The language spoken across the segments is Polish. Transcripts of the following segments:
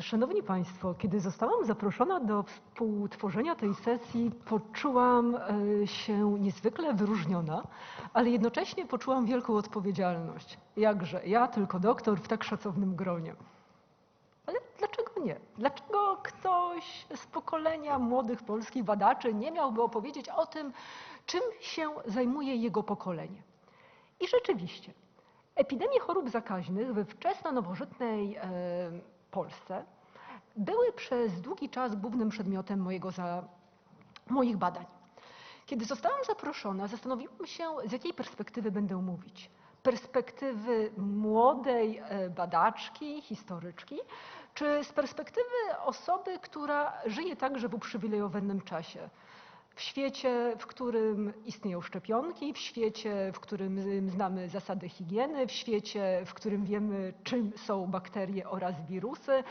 Szanowni Państwo, kiedy zostałam zaproszona do współtworzenia tej sesji, poczułam e, się niezwykle wyróżniona, ale jednocześnie poczułam wielką odpowiedzialność. Jakże ja, tylko doktor, w tak szacownym gronie. Ale dlaczego nie? Dlaczego ktoś z pokolenia młodych polskich badaczy nie miałby opowiedzieć o tym, czym się zajmuje jego pokolenie? I rzeczywiście, epidemie chorób zakaźnych we wczesno-nowożytnej e, Polsce były przez długi czas głównym przedmiotem mojego za, moich badań. Kiedy zostałam zaproszona, zastanowiłam się, z jakiej perspektywy będę mówić. Perspektywy młodej e, badaczki, historyczki, czy z perspektywy osoby, która żyje także w uprzywilejowanym czasie. W świecie, w którym istnieją szczepionki, w świecie, w którym znamy zasady higieny, w świecie, w którym wiemy, czym są bakterie oraz wirusy,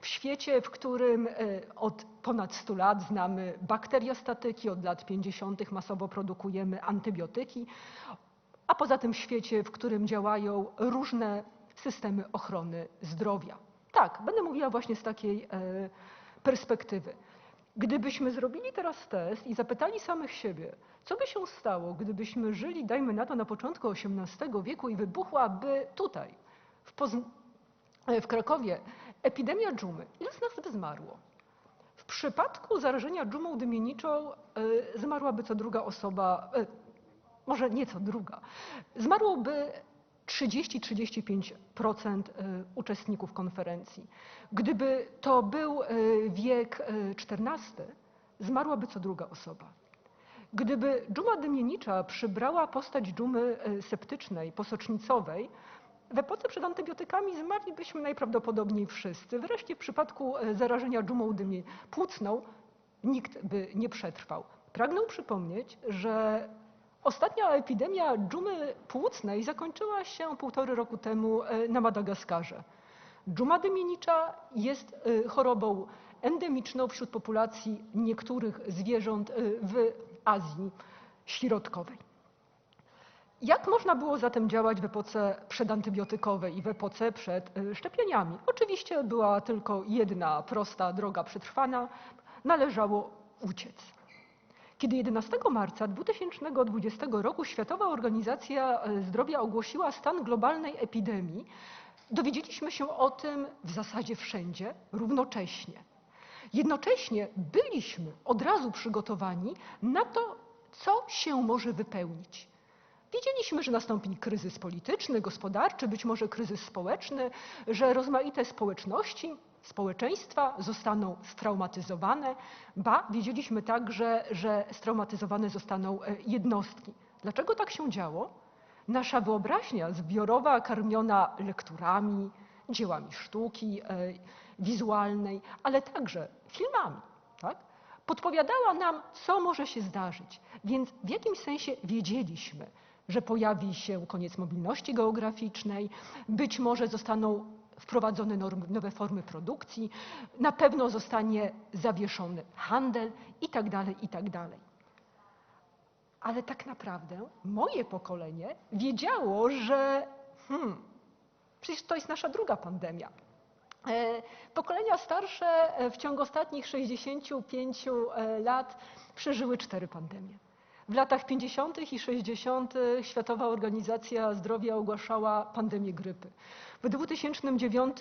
w świecie, w którym e, od ponad 100 lat znamy bakteriostatyki, od lat 50. masowo produkujemy antybiotyki, a poza tym w świecie, w którym działają różne systemy ochrony zdrowia. Tak, będę mówiła właśnie z takiej e, perspektywy. Gdybyśmy zrobili teraz test i zapytali samych siebie, co by się stało, gdybyśmy żyli, dajmy na to, na początku XVIII wieku i wybuchłaby tutaj, w, Pozn- e, w Krakowie, epidemia dżumy, ile z nas by zmarło? W przypadku zarażenia dżumą dymieniczą y, zmarłaby co druga osoba, y, może nie co druga, zmarłoby 30-35% y, uczestników konferencji. Gdyby to był y, wiek y, XIV, zmarłaby co druga osoba. Gdyby dżuma dymienicza przybrała postać dżumy y, septycznej, posocznicowej, w epoce przed antybiotykami zmarlibyśmy najprawdopodobniej wszyscy. Wreszcie w przypadku zarażenia dżumą płucną nikt by nie przetrwał. Pragnę przypomnieć, że ostatnia epidemia dżumy płucnej zakończyła się półtory roku temu e, na Madagaskarze. Dżuma dymienicza jest e, chorobą endemiczną wśród populacji niektórych zwierząt e, w Azji Środkowej. Jak można było zatem działać w epoce przedantybiotykowej i w epoce przed szczepieniami? Oczywiście była tylko jedna prosta droga przetrwana, należało uciec. Kiedy 11 marca 2020 roku Światowa Organizacja y, Zdrowia ogłosiła stan globalnej epidemii, dowiedzieliśmy się o tym w zasadzie wszędzie równocześnie. Jednocześnie byliśmy od razu przygotowani na to, co się może wypełnić. Wiedzieliśmy, że nastąpi kryzys polityczny, gospodarczy, być może kryzys społeczny, że rozmaite społeczności, społeczeństwa zostaną straumatyzowane, ba, wiedzieliśmy także, że straumatyzowane zostaną e, jednostki. Dlaczego tak się działo? Nasza wyobraźnia zbiorowa, karmiona lekturami, dziełami sztuki e, wizualnej, ale także filmami, tak? podpowiadała nam, co może się zdarzyć. Więc w jakimś sensie wiedzieliśmy, że pojawi się koniec mobilności geograficznej, być może zostaną wprowadzone nowe formy produkcji, na pewno zostanie zawieszony handel itd., itd. Ale tak naprawdę moje pokolenie wiedziało, że hmm, przecież to jest nasza druga pandemia. E, pokolenia starsze w ciągu ostatnich 65 e, lat przeżyły cztery pandemie. W latach 50. i 60. Światowa Organizacja Zdrowia ogłaszała pandemię grypy. W 2009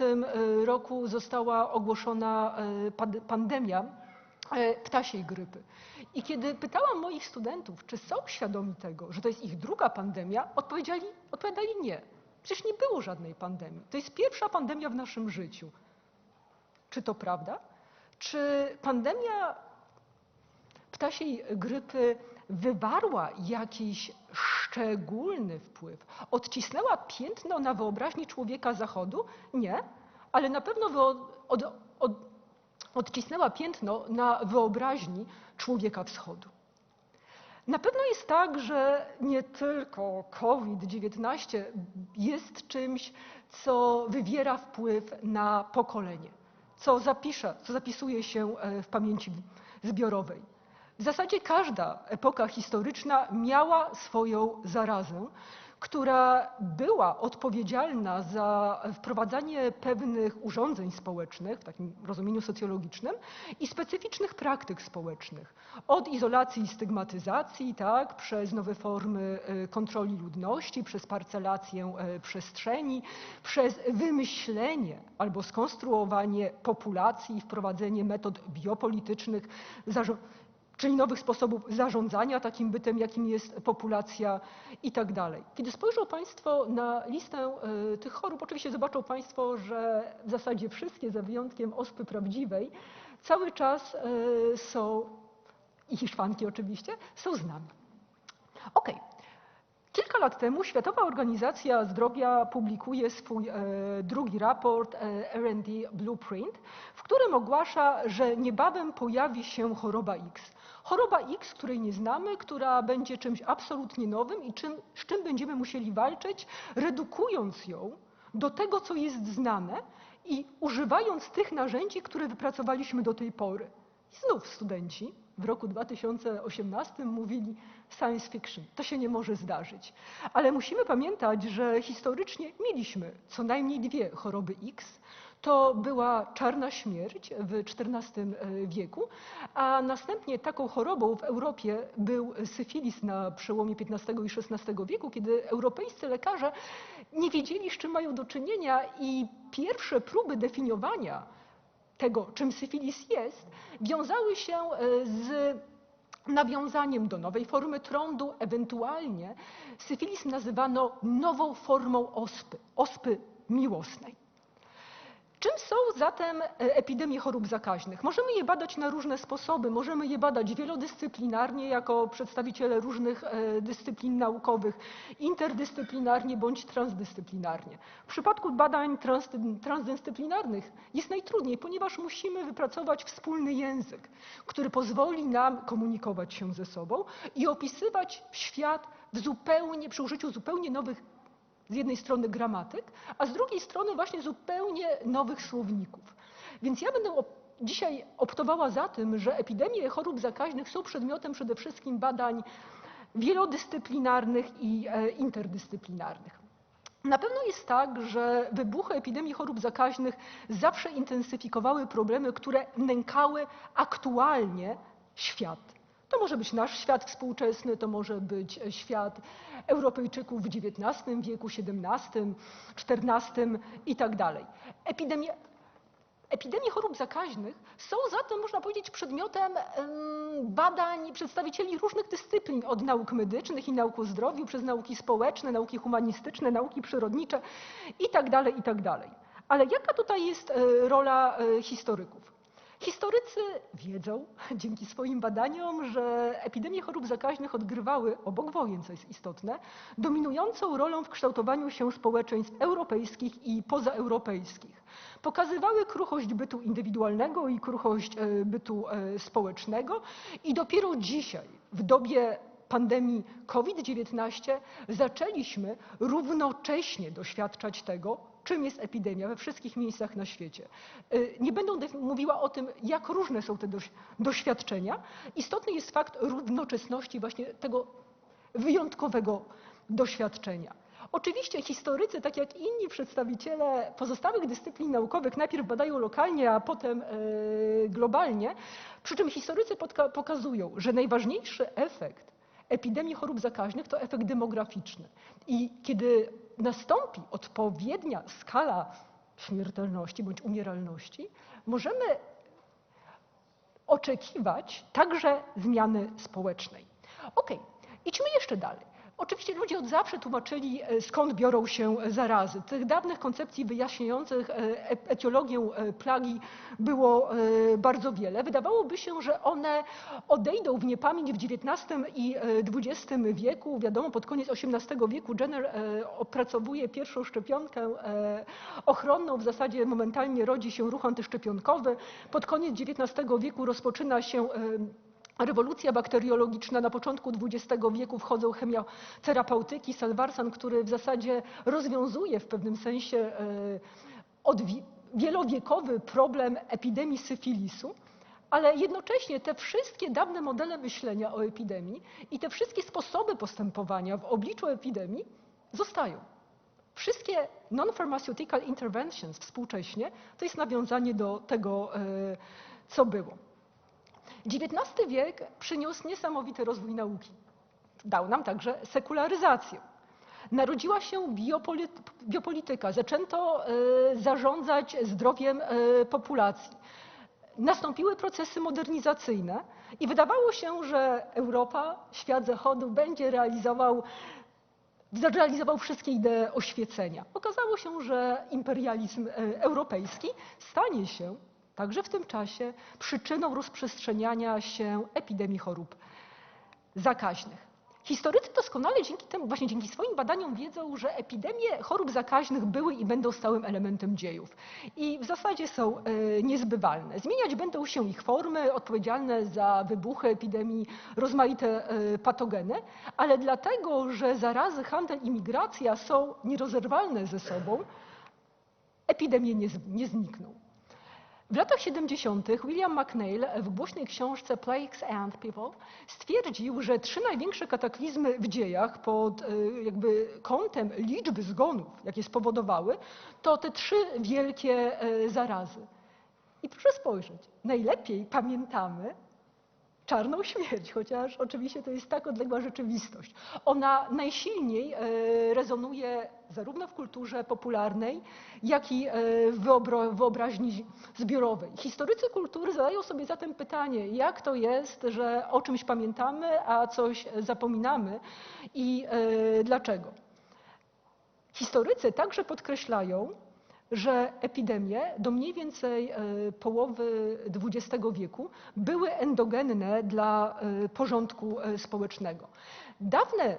roku została ogłoszona e, pandemia e, ptasiej grypy. I kiedy pytałam moich studentów, czy są świadomi tego, że to jest ich druga pandemia, odpowiedzieli, odpowiadali nie. Przecież nie było żadnej pandemii. To jest pierwsza pandemia w naszym życiu. Czy to prawda? Czy pandemia ptasiej grypy wywarła jakiś szczególny wpływ, odcisnęła piętno na wyobraźni człowieka Zachodu? Nie, ale na pewno od, od, odcisnęła piętno na wyobraźni człowieka Wschodu. Na pewno jest tak, że nie tylko COVID-19 jest czymś, co wywiera wpływ na pokolenie, co zapisze, co zapisuje się e, w pamięci zbiorowej. W zasadzie każda epoka historyczna miała swoją zarazę, która była odpowiedzialna za wprowadzanie pewnych urządzeń społecznych w takim rozumieniu socjologicznym i specyficznych praktyk społecznych. Od izolacji i stygmatyzacji, tak, przez nowe formy y, kontroli ludności, przez parcelację y, przestrzeni, przez wymyślenie albo skonstruowanie populacji wprowadzenie metod biopolitycznych, czyli nowych sposobów zarządzania takim bytem, jakim jest populacja i tak dalej. Kiedy spojrzą Państwo na listę y, tych chorób, oczywiście zobaczą Państwo, że w zasadzie wszystkie, za wyjątkiem ospy prawdziwej, cały czas y, są, i hiszpanki oczywiście, są znane. Okej. Okay. Kilka lat temu Światowa Organizacja Zdrowia publikuje swój e, drugi raport e, R&D Blueprint, w którym ogłasza, że niebawem pojawi się choroba X. Choroba X, której nie znamy, która będzie czymś absolutnie nowym i czym, z czym będziemy musieli walczyć, redukując ją do tego, co jest znane i używając tych narzędzi, które wypracowaliśmy do tej pory. I znów studenci w roku 2018 mówili science fiction. To się nie może zdarzyć. Ale musimy pamiętać, że historycznie mieliśmy co najmniej dwie choroby X. To była czarna śmierć w XIV e, wieku, a następnie taką chorobą w Europie był syfilis na przełomie XV i XVI wieku, kiedy europejscy lekarze nie wiedzieli, z czym mają do czynienia i pierwsze próby definiowania tego, czym syfilis jest, wiązały się e, z nawiązaniem do nowej formy trądu, ewentualnie syfilis nazywano nową formą ospy, ospy miłosnej. Czym są zatem e, epidemie chorób zakaźnych? Możemy je badać na różne sposoby. Możemy je badać wielodyscyplinarnie, jako przedstawiciele różnych e, dyscyplin naukowych, interdyscyplinarnie bądź transdyscyplinarnie. W przypadku badań transdyscyplinarnych jest najtrudniej, ponieważ musimy wypracować wspólny język, który pozwoli nam komunikować się ze sobą i opisywać świat w zupełnie, przy użyciu zupełnie nowych z jednej strony gramatyk, a z drugiej strony właśnie zupełnie nowych słowników. Więc ja będę dzisiaj optowała za tym, że epidemie chorób zakaźnych są przedmiotem przede wszystkim badań wielodyscyplinarnych i e, interdyscyplinarnych. Na pewno jest tak, że wybuchy epidemii chorób zakaźnych zawsze intensyfikowały problemy, które nękały aktualnie świat. To może być nasz świat współczesny, to może być świat Europejczyków w XIX wieku, XVII, XIV i tak dalej. Epidemie, chorób zakaźnych są zatem, można powiedzieć, przedmiotem badań przedstawicieli różnych dyscyplin, od nauk medycznych i nauk o zdrowiu, przez nauki społeczne, nauki humanistyczne, nauki przyrodnicze i tak dalej, i tak. Ale jaka tutaj jest e, rola e, historyków? Historycy wiedzą dzięki swoim badaniom, że epidemie chorób zakaźnych odgrywały, obok wojen, co jest istotne, dominującą rolę w kształtowaniu się społeczeństw europejskich i pozaeuropejskich. Pokazywały kruchość bytu indywidualnego i kruchość e, bytu e, społecznego i dopiero dzisiaj, w dobie pandemii COVID-19, zaczęliśmy równocześnie doświadczać tego, czym jest epidemia we wszystkich miejscach na świecie. Y, nie będę mówiła o tym, jak różne są te doświadczenia. Istotny jest fakt równoczesności właśnie tego wyjątkowego doświadczenia. Oczywiście historycy, tak jak inni przedstawiciele pozostałych dyscyplin naukowych, najpierw badają lokalnie, a potem y, globalnie, przy czym historycy pokazują, że najważniejszy efekt epidemii chorób zakaźnych to efekt demograficzny. I kiedy nastąpi odpowiednia skala śmiertelności bądź umieralności, możemy oczekiwać także zmiany społecznej. Ok, idźmy jeszcze dalej. Oczywiście ludzie od zawsze tłumaczyli, e, skąd biorą się zarazy. Tych dawnych koncepcji wyjaśniających e, etiologię e, plagi było bardzo wiele. Wydawałoby się, że one odejdą w niepamięć w XIX i XX wieku. Wiadomo, pod koniec XVIII wieku Jenner opracowuje pierwszą szczepionkę ochronną. W zasadzie momentalnie rodzi się ruch antyszczepionkowy. Pod koniec XIX wieku rozpoczyna się rewolucja bakteriologiczna na początku XX wieku wchodzą chemioterapeutyki, salwarsan, który w zasadzie rozwiązuje w pewnym sensie e, wielowiekowy problem epidemii syfilisu, ale jednocześnie te wszystkie dawne modele myślenia o epidemii i te wszystkie sposoby postępowania w obliczu epidemii zostają. Wszystkie non-pharmaceutical interventions współcześnie to jest nawiązanie do tego, e, co było. XIX wiek przyniósł niesamowity rozwój nauki. Dał nam także sekularyzację. Narodziła się biopolityka, zaczęto e, zarządzać zdrowiem e, populacji. Nastąpiły procesy modernizacyjne i wydawało się, że Europa, świat zachodu będzie realizował wszystkie idee oświecenia. Okazało się, że imperializm e, europejski stanie się także w tym czasie przyczyną rozprzestrzeniania się epidemii chorób zakaźnych. Historycy doskonale dzięki temu, właśnie dzięki swoim badaniom wiedzą, że epidemie chorób zakaźnych były i będą stałym elementem dziejów i w zasadzie są e, niezbywalne. Zmieniać będą się ich formy, odpowiedzialne za wybuchy epidemii, rozmaite e, patogeny, ale dlatego, że zarazy, handel i migracja są nierozerwalne ze sobą, epidemie nie, nie znikną. W latach 70. William McNeil w głośnej książce Plagues and People stwierdził, że trzy największe kataklizmy w dziejach pod e, jakby kątem liczby zgonów, jakie spowodowały, to te trzy wielkie e, zarazy. I proszę spojrzeć, najlepiej pamiętamy czarną śmierć, chociaż oczywiście to jest tak odległa rzeczywistość. Ona najsilniej e, rezonuje zarówno w kulturze popularnej, jak i e, w wyobraźni zbiorowej. Historycy kultury zadają sobie zatem pytanie, jak to jest, że o czymś pamiętamy, a coś zapominamy i e, dlaczego. Historycy także podkreślają, że epidemie do mniej więcej e, połowy XX wieku były endogenne dla e, porządku e, społecznego. Dawne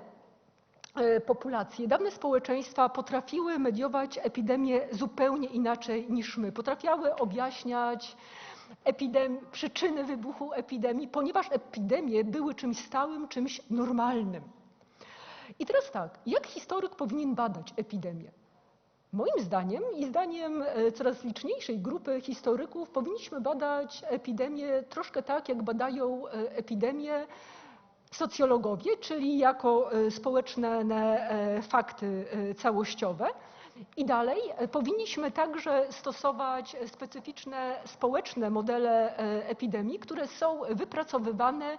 populacje, dawne społeczeństwa potrafiły mediować epidemię zupełnie inaczej niż my. Potrafiały objaśniać przyczyny wybuchu epidemii, ponieważ epidemie były czymś stałym, czymś normalnym. I teraz tak, jak historyk powinien badać epidemię? Moim zdaniem i zdaniem e, coraz liczniejszej grupy historyków powinniśmy badać epidemię troszkę tak, jak badają e, epidemię socjologowie, czyli jako e, społeczne fakty całościowe. I dalej powinniśmy także stosować specyficzne społeczne modele epidemii, które są wypracowywane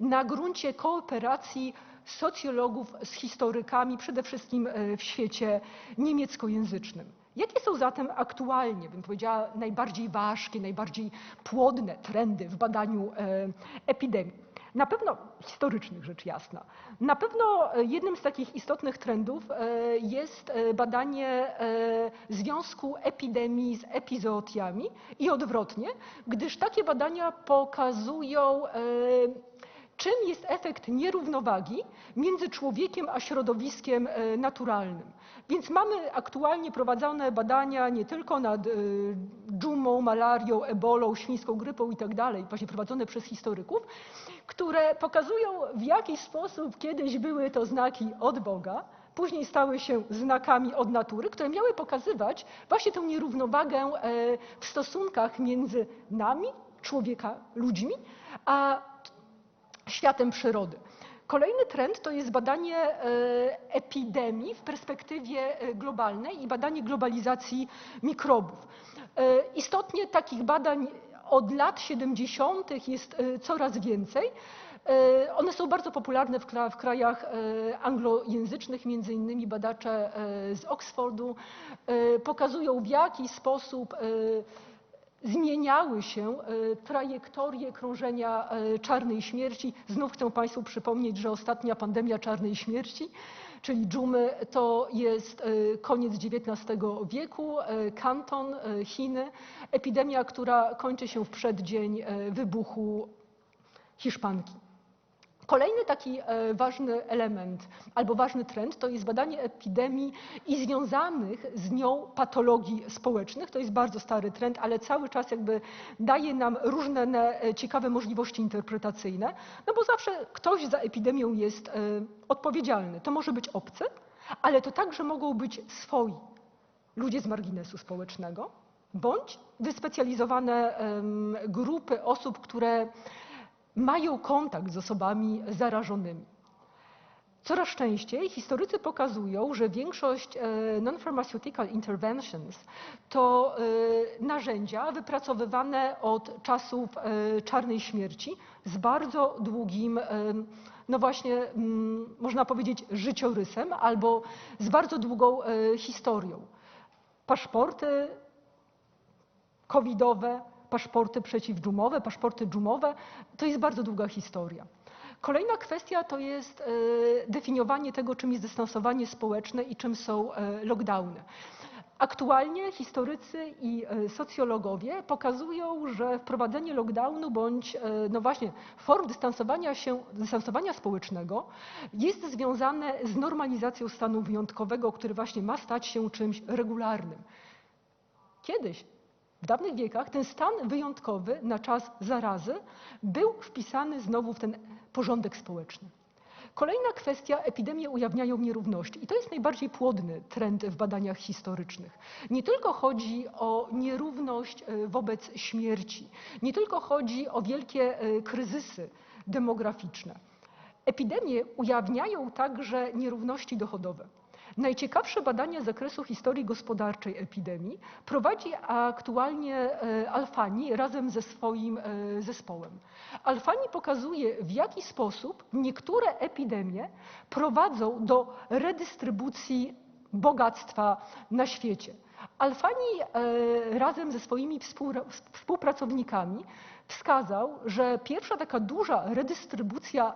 na gruncie kooperacji socjologów z historykami, przede wszystkim e, w świecie niemieckojęzycznym. Jakie są zatem aktualnie, bym powiedziała, najbardziej ważkie, najbardziej płodne trendy w badaniu e, epidemii? Na pewno historycznych, rzecz jasna. Na pewno e, jednym z takich istotnych trendów jest badanie związku epidemii z epizootiami i odwrotnie, gdyż takie badania pokazują czym jest efekt nierównowagi między człowiekiem a środowiskiem e, naturalnym. Więc mamy aktualnie prowadzone badania nie tylko nad e, dżumą, malarią, ebolą, świńską grypą itd., tak właśnie prowadzone przez historyków, które pokazują w jaki sposób kiedyś były to znaki od Boga, później stały się znakami od natury, które miały pokazywać właśnie tę nierównowagę e, w stosunkach między nami, człowieka, ludźmi, a światem przyrody. Kolejny trend to jest badanie e, epidemii w perspektywie e, globalnej i badanie globalizacji mikrobów. E, istotnie takich badań od lat 70. jest coraz więcej. One są bardzo popularne w krajach anglojęzycznych, między innymi badacze z Oxfordu pokazują w jaki sposób zmieniały się e, trajektorie krążenia e, czarnej śmierci. Znów chcę Państwu przypomnieć, że ostatnia pandemia czarnej śmierci, czyli dżumy, to jest e, koniec XIX wieku, Kanton, Chiny, epidemia, która kończy się w przeddzień wybuchu hiszpanki. Kolejny taki e, ważny element albo ważny trend to jest badanie epidemii i związanych z nią patologii społecznych. To jest bardzo stary trend, ale cały czas jakby daje nam różne e, ciekawe możliwości interpretacyjne, no bo zawsze ktoś za epidemią jest e, odpowiedzialny. To może być obcy, ale to także mogą być swoi ludzie z marginesu społecznego, bądź wyspecjalizowane grupy osób, które mają kontakt z osobami zarażonymi. Coraz częściej historycy pokazują, że większość e, non-pharmaceutical interventions to e, narzędzia wypracowywane od czasów e, czarnej śmierci z bardzo długim, no właśnie, można powiedzieć, życiorysem albo z bardzo długą historią. Paszporty covidowe, paszporty przeciwdżumowe, paszporty dżumowe to jest bardzo długa historia. Kolejna kwestia to jest e, definiowanie tego, czym jest dystansowanie społeczne i czym są e, lockdowny. Aktualnie historycy i e, socjologowie pokazują, że wprowadzenie lockdownu bądź no właśnie form dystansowania się, dystansowania społecznego jest związane z normalizacją stanu wyjątkowego, który właśnie ma stać się czymś regularnym. Kiedyś w dawnych wiekach ten stan wyjątkowy na czas zarazy był wpisany znowu w ten porządek społeczny. Kolejna kwestia, epidemie ujawniają nierówności i to jest najbardziej płodny trend w badaniach historycznych. Nie tylko chodzi o nierówność e, wobec śmierci, nie tylko chodzi o wielkie e, kryzysy demograficzne. Epidemie ujawniają także nierówności dochodowe. Najciekawsze badania z zakresu historii gospodarczej epidemii prowadzi aktualnie e, Alfani razem ze swoim e, zespołem. Alfani pokazuje, w jaki sposób niektóre epidemie prowadzą do redystrybucji bogactwa na świecie. Alfani e, razem ze swoimi współpracownikami wskazał, że pierwsza taka duża redystrybucja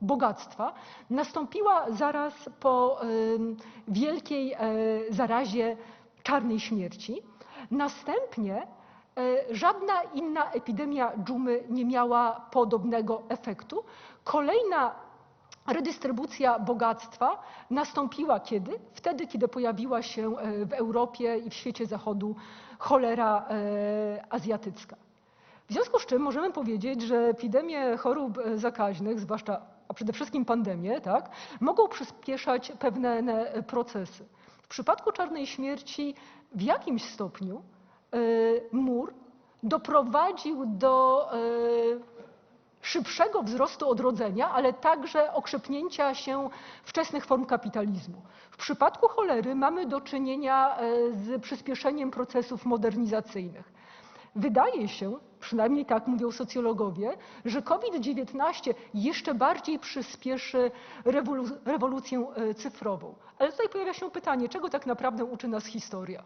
bogactwa nastąpiła zaraz po wielkiej e, zarazie czarnej śmierci. Następnie e, żadna inna epidemia dżumy nie miała podobnego efektu. Kolejna redystrybucja bogactwa nastąpiła kiedy? Wtedy, kiedy pojawiła się e, w Europie i w świecie zachodu cholera azjatycka. W związku z czym możemy powiedzieć, że epidemie chorób zakaźnych, zwłaszcza a przede wszystkim pandemie, tak, mogą przyspieszać pewne procesy. W przypadku czarnej śmierci w jakimś stopniu y, mur doprowadził do y, szybszego wzrostu odrodzenia, ale także okrzepnięcia się wczesnych form kapitalizmu. W przypadku cholery mamy do czynienia y, z przyspieszeniem procesów modernizacyjnych. Wydaje się, przynajmniej tak mówią socjologowie, że COVID-19 jeszcze bardziej przyspieszy rewolu rewolucję e, cyfrową. Ale tutaj pojawia się pytanie, czego tak naprawdę uczy nas historia?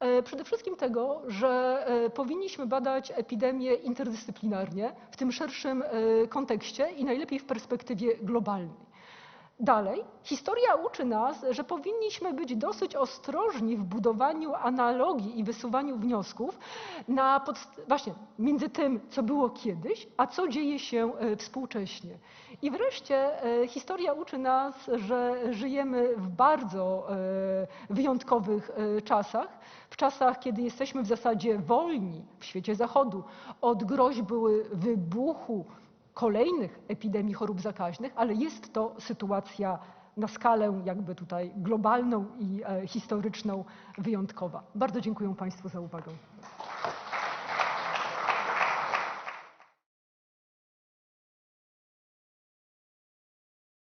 E, przede wszystkim tego, że e, powinniśmy badać epidemię interdyscyplinarnie w tym szerszym kontekście i najlepiej w perspektywie globalnej. Dalej, historia uczy nas, że powinniśmy być dosyć ostrożni w budowaniu analogii i wysuwaniu wniosków na właśnie między tym, co było kiedyś, a co dzieje się e, współcześnie. I wreszcie e, historia uczy nas, że żyjemy w bardzo e, wyjątkowych czasach, w czasach, kiedy jesteśmy w zasadzie wolni w świecie zachodu od groźby wybuchu kolejnych epidemii chorób zakaźnych, ale jest to sytuacja na skalę jakby tutaj globalną i e, historyczną wyjątkowa. Bardzo dziękuję Państwu za uwagę.